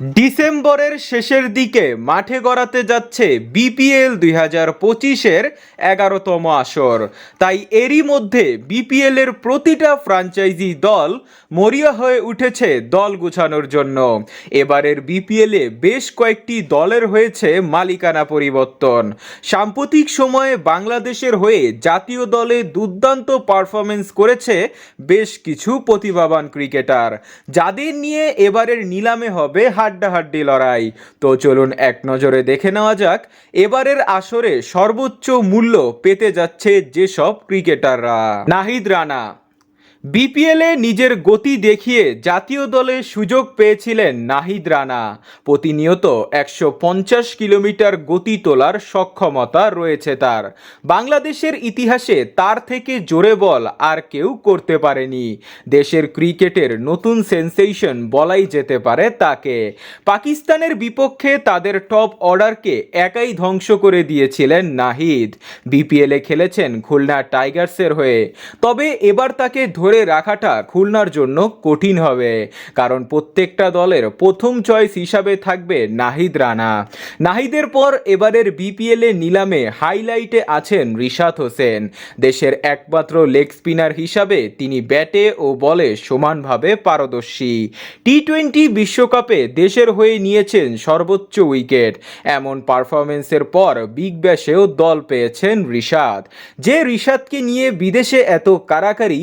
ডিসেম্বরের শেষের দিকে মাঠে গড়াতে যাচ্ছে বিপিএল দুই হাজার পঁচিশের এগারোতম আসর। তাই এরই মধ্যে বিপিএল এর প্রতিটা ফ্রাঞ্চাইজি দল মরিয়া হয়ে উঠেছে দল গুছানোর জন্য। এবারের বিপিএল বেশ কয়েকটি দলের হয়েছে মালিকানা পরিবর্তন। সাম্প্রতিক সময়ে বাংলাদেশের হয়ে জাতীয় দলে দুর্দান্ত পারফরমেন্স করেছে বেশ কিছু প্রতিভাবান ক্রিকেটার। যাদের নিয়ে এবারের নিলামে হবে হাড্ডাহাড্ডি লড়াই। তো চলুন এক নজরে দেখে নেওয়া যাক, এবারের আসরে সর্বোচ্চ মূল্য পেতে যাচ্ছে যেসব ক্রিকেটাররা। নাহিদ রানা। বিপিএলে নিজের গতি দেখিয়ে জাতীয় দলে সুযোগ পেয়েছিলেন নাহিদ রানা। প্রতিনিয়ত একশো পঞ্চাশ কিলোমিটার গতি তোলার সক্ষমতা রয়েছে তার। বাংলাদেশের ইতিহাসে তার থেকে জোরে বল আর কেউ করতে পারেনি। দেশের ক্রিকেটের নতুন সেন্সেশন বলাই যেতে পারে তাকে। পাকিস্তানের বিপক্ষে তাদের টপ অর্ডারকে একাই ধ্বংস করে দিয়েছিলেন নাহিদ। বিপিএলে খেলেছেন খুলনা টাইগার্সের হয়ে। তবে এবার তাকে ধরে রাখাটা খুলনার জন্য কঠিন হবে, কারণ প্রত্যেকটা দলের প্রথম চয়েস হিসাবে থাকবে নাহিদ রানা। নাহিদের পর এবারের বিপিএল এ নিলামে হাইলাইটে আছেন রিশাদ হোসেন। দেশের একমাত্র লেগ স্পিনার হিসাবে তিনি ব্যাটে ও বলে সমানভাবে পারদর্শী। টি টোয়েন্টি বিশ্বকাপে দেশের হয়ে নিয়েছেন সর্বোচ্চ উইকেট। এমন পারফরমেন্সের পর বিগ ব্যাশেও দল পেয়েছেন রিশাদ। যে রিশাদকে নিয়ে বিদেশে এত কারাকারি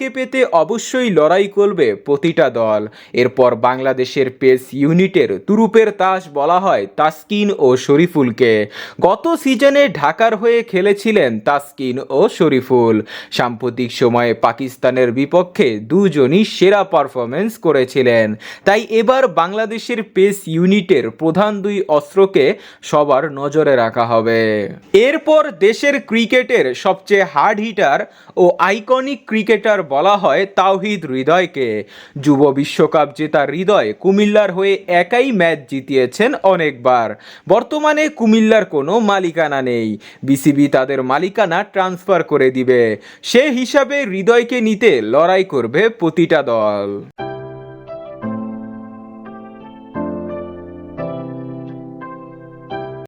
তাকে পেতে অবশ্যই লড়াই করবে প্রতিটা দল। এরপর বাংলাদেশের পেস ইউনিটের তুরুপের তাস বলা হয় তাসকিন ও শরীফুলকে। গত সিজনে ঢাকার হয়ে খেলেছিলেন তাসকিন ও শরীফুল। সাম্প্রতিক সময়ে পাকিস্তানের বিপক্ষে দুজনই সেরা পারফরমেন্স করেছিলেন। তাই এবার বাংলাদেশের পেস ইউনিটের প্রধান দুই অস্ত্রকে সবার নজরে রাখা হবে। এরপর দেশের ক্রিকেটের সবচেয়ে হার্ড হিটার ও আইকনিক ক্রিকেটার বলা হয় তাওহিদ হৃদয়কে। যুব বিশ্বকাপ জেতা হৃদয় কুমিল্লার হয়ে একাই ম্যাচ জিতিয়েছেন অনেকবার। বর্তমানে কুমিল্লার কোনো মালিকানা নেই। বিসিবি তাদের মালিকানা ট্রান্সফার করে দিবে। সে হিসাবে হৃদয়কে নিতে লড়াই করবে প্রতিটা দল।